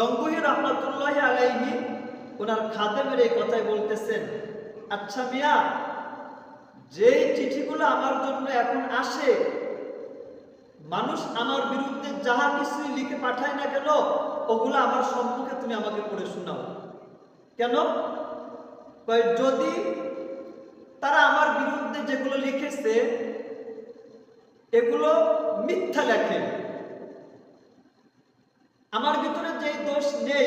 গঙ্গুহি রহমতুল্লাহ আলাইহি ওনার খাদেমের এই কথাই বলতেছেন আচ্ছা মিয়া, যেই চিঠিগুলো আমার জন্য এখন আসে, মানুষ আমার বিরুদ্ধে যাহা কিছুই লিখে পাঠায় না কেন, ওগুলো আমার সম্মুখে তুমি আমাকে পড়ে শোনাও। কেন? যদি তারা আমার বিরুদ্ধে যেগুলো লিখেছে, এগুলো মিথ্যা লেখে। আমার ভিতরে যেই দোষ নেই,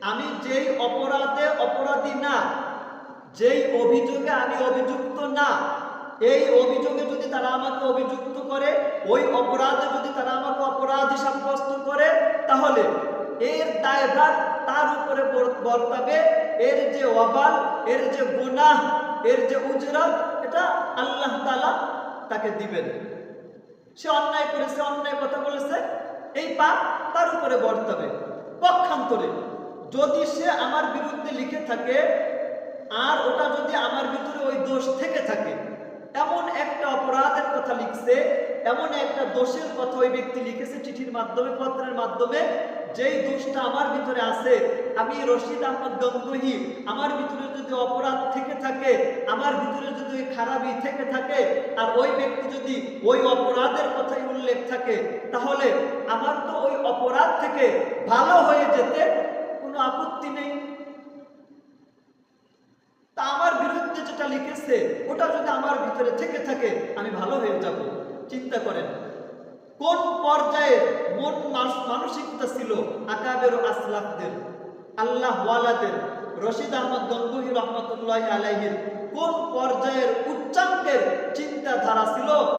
আমি যেই অপরাধে অপরাধী না, যেই অভিযোগে আমি অভিযুক্ত না, এই অভিযোগে যদি তারা আমাকে অভিযুক্ত করে, ওই অপরাধে যদি তারা আমাকে অপরাধী সাব্যস্ত করে, তাহলে এর দায়ভার তার উপরে বর- বর্তাবে। এর যে অবাল, এর যে গুনাহ, এর যে উজরত, এটা আল্লাহ তালা তাকে দিবেন। সে অন্যায় করেছে, অন্যায় কথা পাপ তার উপরে বর্তাবে। পক্ষান্তরে, যদি সে আমার বিরুদ্ধে লিখে থাকে, আর ওটা যদি আমার ভিতরে ওই দোষ থেকে থাকে, এমন একটা অপরাধের কথা লিখছে, এমন একটা দোষের কথা ওই ব্যক্তি লিখেছে চিঠির মাধ্যমে, পত্রের মাধ্যমে, যেই দোষটা আমার ভিতরে আছে, আমি রশিদ আহমদ গঙ্গুহি, আমার ভিতরে যদি অপরাধ থেকে থাকে, আমার ভিতরে যদি ওই খারাপই থেকে থাকে, আর ওই ব্যক্তি যদি ওই অপরাধের উল্লেখ থাকে, তাহলে আমার তো ওই অপরাধ থেকে ভালো হয়ে যেতে কোনো আপত্তি নেই। তা আমার বিরুদ্ধে যেটা লিখেছে, ওটা যদি আমার ভিতরে থেকে থাকে, আমি ভালো হয়ে যাব। চিন্তা করেন, কোন পর্যায়ে মন মানসিকতা ছিল আকাবের আসলাফদের, আল্লাহ ওয়ালাদের, রশিদ আহমদ গঙ্গুহি রহমতুল্লাহ আলাইহির, কোন পর্যায়ের উচ্চাঙ্গের চিন্তাধারা ছিল?